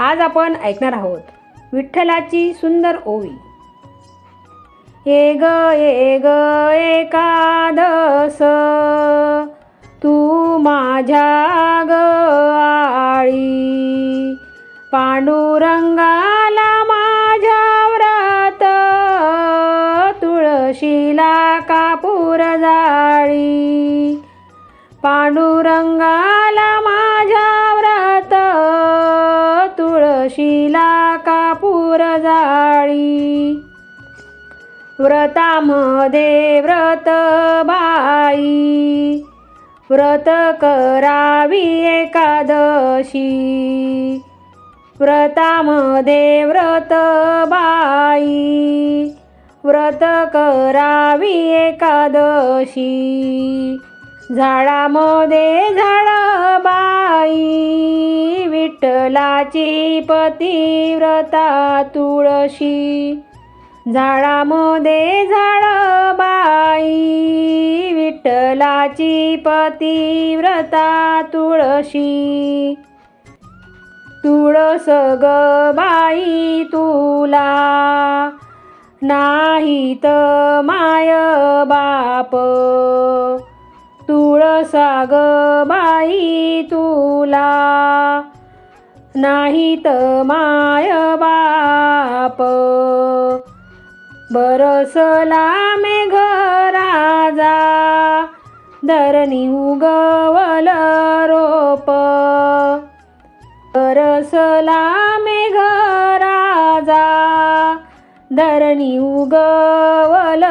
आज आपण ऐकणार आहोत विठ्ठलाची सुंदर ओवी. ये ग ये ग एकादस तू माझ्या ग आळी. पांडुरंगाला माझ्या व्रत तुळशीला कापूर जाळी. पांडुरंगा तुळशीला कापूर जाळी. व्रतामध्ये व्रत बाई व्रत करावी एकादशी. व्रतामध्ये व्रत बाई व्रत करावी एकादशी. झाडामध्ये झाडबाई विठ्ठलाची पतिव्रता तुळशी. झाडामध्ये झाडबाई विठ्ठलाची पतिव्रता तुळशी. तुळस ग बाई तुला नाहीत माय बाप. तुळसा बाई तुला. नाहीत माय बाप. बरसला मेघ राजा धरणी उगवल रोप. बरसला मेघ राजा धरणी उगवल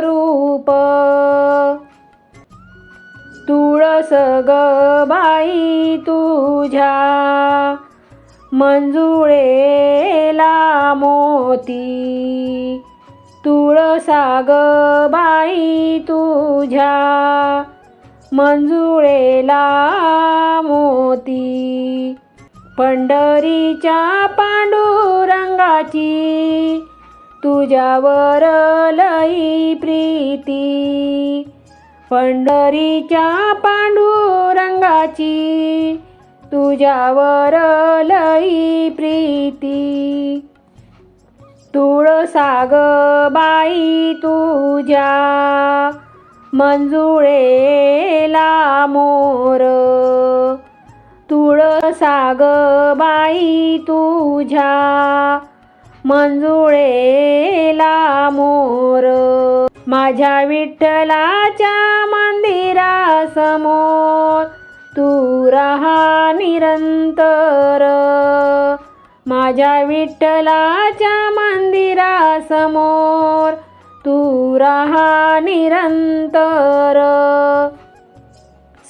रूप ग बाई तुझ्या मंजुळेला मोती. तुळसा ग बाई तुझ्या मंजुळेला मोती. पंढरीच्या पांडुरंगाची तुझ्यावर लई प्रीती. पंढरीच्या पांडुरंगाची तुझ्यावर लई प्रीती. तुळसाग बाई तुझ्या मंजुळेला मोर. तुळसाग बाई तुझ्या मंजुळेला मोर. माझ्या विठ्ठलाच्या मंदिरासमोर तू राहा निरंतर. माझ्या विठ्ठलाच्या मंदिरासमोर तू राहा निरंतर.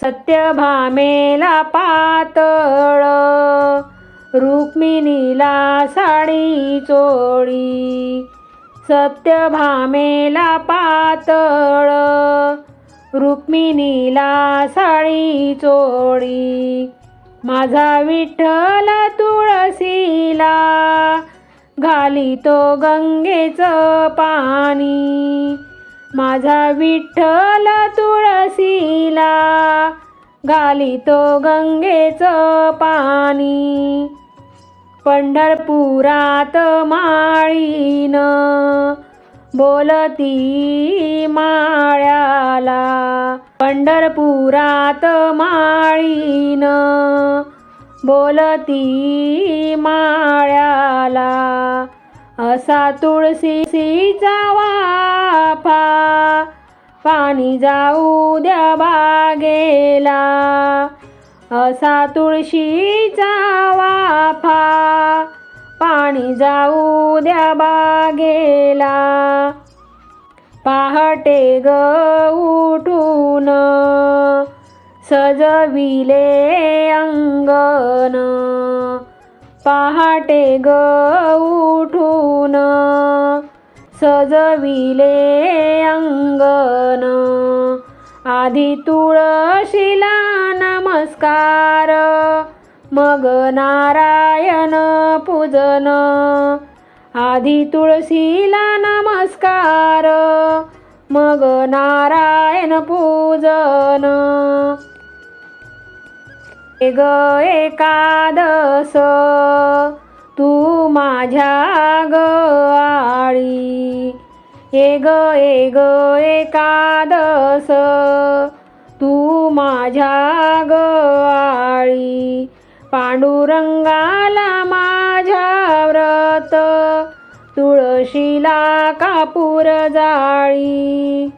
सत्यभामेला पातळ रुक्मिणीला साडी चोळी सत्यभामेला पातळ रुक्मिणीला साडी चोळी माझा विठ्ठल तुळसीला घाली तो गंगेचं पाणी माझा विठ्ठल तुळशीला घालितो गंगेचं पाणी. पंढरपुरात माळीन. बोलती माळ्याला पंढरपुरात माळीन. बोलती माळ्याला असा तुळशीचा वाफा पाणी जाऊ द्या बागेला. असा तुळशीचा वाफा. पाणी जाऊ द्या बागेला. पहाटे ग उठून सजविले अंगण. पहाटे ग उठून सजविले अंगण. आधी तुळशीला नमस्कार मग नारायण पूजन. आधी तुळशीला नमस्कार मग नारायण पूजन. ग एकादस तू माझ्या ग ए ग ए ग एकादस तू माझ्या ग आळी. पांडुरंगाला माझ्या व्रत तुळशीला कापूर जाळी.